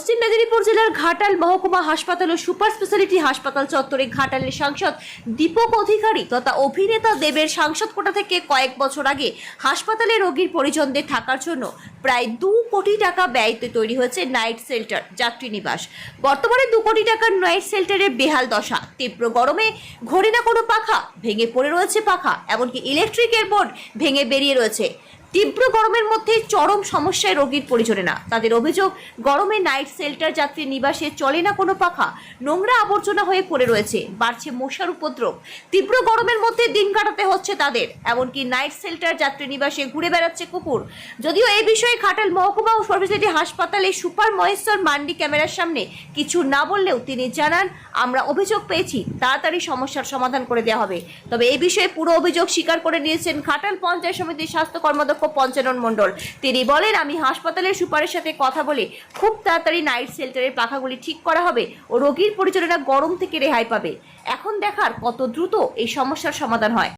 পশ্চিম মেদিনীপুর জেলার ঘাটাল মহকুমা হাসপাতাল ও সুপার স্পেশালিটি হাসপাতাল চত্বরে ঘাটালের সাংসদ দীপক অধিকারী তথা অভিনেতা দেবের সাংসদ কোটা থেকে কয়েক বছর আগে হাসপাতালে রোগীর পরিজনদের থাকার জন্য প্রায় দু কোটি টাকা ব্যয়তে তৈরি হয়েছে নাইট শেল্টার, যাত্রী নিবাস। বর্তমানে দু কোটি টাকার নাইট শেল্টারের বেহাল দশা। তীব্র গরমে ঘড়ি না কোনো পাখা ভেঙে পড়ে রয়েছে পাখা, এমনকি ইলেকট্রিকের বোর্ড ভেঙে বেরিয়ে রয়েছে। তীব্র গরমের মধ্যে চরম সমস্যায় রোগীর না। তাদের অভিযোগ, গরমে নাইট শেল্টার যাত্রী নিবাসে চলে না কোনো পাখা, নোংরা আবর্জনা হয়ে পড়ে রয়েছে, বাড়ছে মশার উপদ্রব। তীব্র গরমের মধ্যে দিন কাটাতে হচ্ছে তাদের, এমনকি নাইট শেল্টার যাত্রী নিবাসে ঘুরে বেড়াচ্ছে কুকুর। যদিও এই বিষয়ে খাটাল মহকুমা ও সর্বশেষী হাসপাতালে সুপার মহেশ্বর মান্ডি ক্যামেরার সামনে কিছু না বললেও তিনি জানান, আমরা অভিযোগ পেয়েছি, তাড়াতাড়ি সমস্যার সমাধান করে দেওয়া হবে। তবে এই বিষয়ে পুরো অভিযোগ স্বীকার করে নিয়েছেন খাটাল পঞ্চায়েত সমিতির স্বাস্থ্য কর্মাধ্যক্ষ পঞ্চানন মণ্ডল। তিনি বলেন, আমি হাসপাতালের সুপারের সাথে কথা বলে খুব তাড়াতাড়ি নাইট শেল্টারের পাখাগুলি ঠিক করা হবে ও রোগীর পরিচালনা গরম থেকে রেহাই পাবে। এখন দেখার কত দ্রুত এই সমস্যার সমাধান হয়।